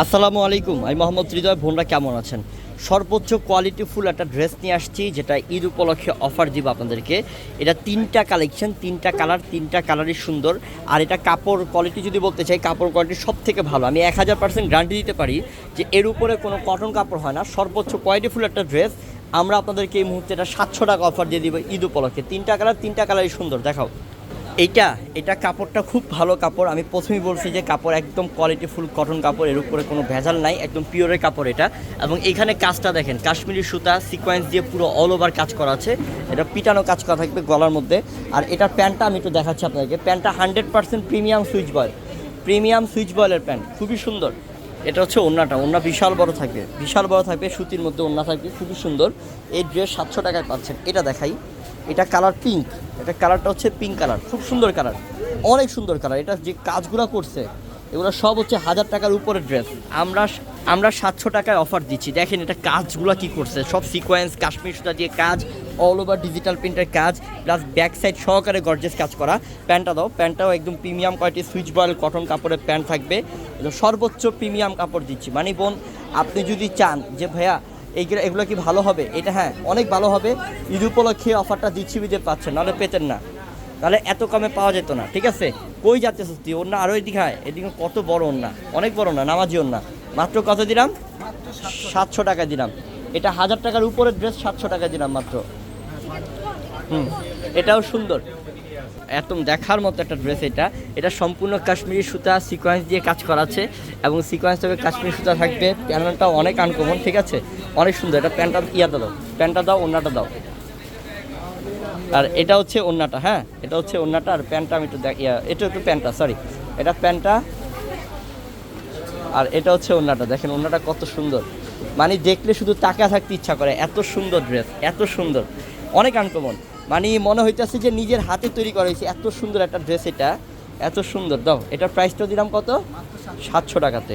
আসসালামু আলাইকুম, আমি মোহাম্মদ হৃদয়, বোনরা কেমন আছেন? সর্বোচ্চ কোয়ালিটি ফুল একটা ড্রেস নিয়ে আসছি, যেটা ঈদ উপলক্ষে অফার দিব আপনাদেরকে। এটা তিনটা কালেকশন তিনটা কালার তিনটা কালারই সুন্দর। আর এটা কাপড় কোয়ালিটি যদি বলতে চাই, কাপড় কোয়ালিটি সব থেকে ভালো। আমি এক হাজার পার্সেন্ট গ্যারান্টি দিতে পারি যে এর উপরে কোনো কটন কাপড় হয় না। সর্বোচ্চ কোয়ালিটি ফুল একটা ড্রেস আমরা আপনাদেরকে এই মুহূর্তে এটা সাতশো টাকা অফার দিয়ে দিব ঈদ উপলক্ষে। তিনটা কালার তিনটা কালারই সুন্দর, দেখাও। এইটা, এটা কাপড়টা খুব ভালো কাপড়। আমি প্রথমেই বলছি যে কাপড় একদম কোয়ালিটি ফুল কটন কাপড়, এর উপরে কোনো ভেজাল নাই, একদম পিওরের কাপড় এটা। এবং এখানে কাজটা দেখেন, কাশ্মীরি সুতা সিকোয়েন্স দিয়ে পুরো অল ওভার কাজ করা আছে। এটা পিটানো কাজ করা থাকবে গলার মধ্যে। আর এটার প্যান্টটা আমি একটু দেখাচ্ছি আপনাদেরকে প্যান্টটা hundred percent premium swiss voile premium swiss বয়েলের pant, খুবই সুন্দর। এটা হচ্ছে ওন্নাটা, ওন্না বিশাল বড় থাকবে। বিশাল বড় থাকবে, সুতির মধ্যে ওন্না থাকবে, খুবই সুন্দর। এই ড্রেস সাতশো টাকায় পাচ্ছেন। এটা দেখাই। এটা কালার পিঙ্ক, এটা কালারটা হচ্ছে পিঙ্ক কালার, খুব সুন্দর কালার, অনেক সুন্দর কালার। এটা যে কাজগুলো করছে, এগুলো সব হচ্ছে হাজার টাকার উপরে ড্রেস। আমরা আমরা সাতশো টাকায় অফার দিচ্ছি। দেখেন এটা কাজগুলো কি করছে, সব সিকোয়েন্স কাশ্মীর সুতা দিয়ে কাজ অল ওভার ডিজিটাল প্রিন্টের কাজ প্লাস ব্যাক সাইড সহকারে গর্জেস কাজ করা। প্যান্টটা দাও, প্যান্টটাও একদম premium quality swiss voile cotton কাপড়ের প্যান্ট থাকবে। সর্বোচ্চ প্রিমিয়াম কাপড় দিচ্ছি। মানে বোন, আপনি যদি চান যে ভাইয়া এইগুলো এগুলো কি ভালো হবে? এটা হ্যাঁ অনেক ভালো হবে। ঈদ উপলক্ষে অফারটা দিচ্ছি বিদে পাচ্ছেন নাহলে পেতেন না। তাহলে এত কমে পাওয়া যেত না, ঠিক আছে? কই যাচ্ছে সত্যি ওর না আরও এদিকে হয় এদিকে কত বড় ওর না অনেক বড় না নামাজি ওর না মাত্র কত দিলাম? সাতশো টাকা দিলাম। এটা হাজার টাকার উপরের ড্রেস সাতশো টাকা দিলাম মাত্র। হুম, এটাও সুন্দর। একদম দেখার মতো একটা ড্রেস এটা। এটা সম্পূর্ণ কাশ্মীরি সুতা সিকোয়েন্স দিয়ে কাজ করা আছে এবং সিকোয়েন্স থেকে কাশ্মীরি সুতা থাকবে। প্যান্টটাও অনেক আনকমন ঠিক আছে? অনেক সুন্দর, এটা প্যান্টটা ইয়াটা দাও, প্যান্টটা দাও ওন্নাটা দাও। আর এটা হচ্ছে ওন্নাটা হ্যাঁ? এটা হচ্ছে ওন্নাটা আর প্যান্টটা আমি একটু দেখ ইয়া, এটা একটু প্যান্টটা সরি এটা প্যান্টটা আর এটা হচ্ছে ওন্নাটা দেখেন ওন্নাটা কত সুন্দর। মানে দেখলে শুধু টাকা থাকতে ইচ্ছা করে, এত সুন্দর ড্রেস এত সুন্দর। অনেক আনকমন মানে মনে হইতেছে যে নিজের হাতে তৈরি করা হয়েছে। এত সুন্দর একটা ড্রেস এটা। এত সুন্দর। দাও, এটার প্রাইসটা দিলাম কত? সাতশো টাকাতে।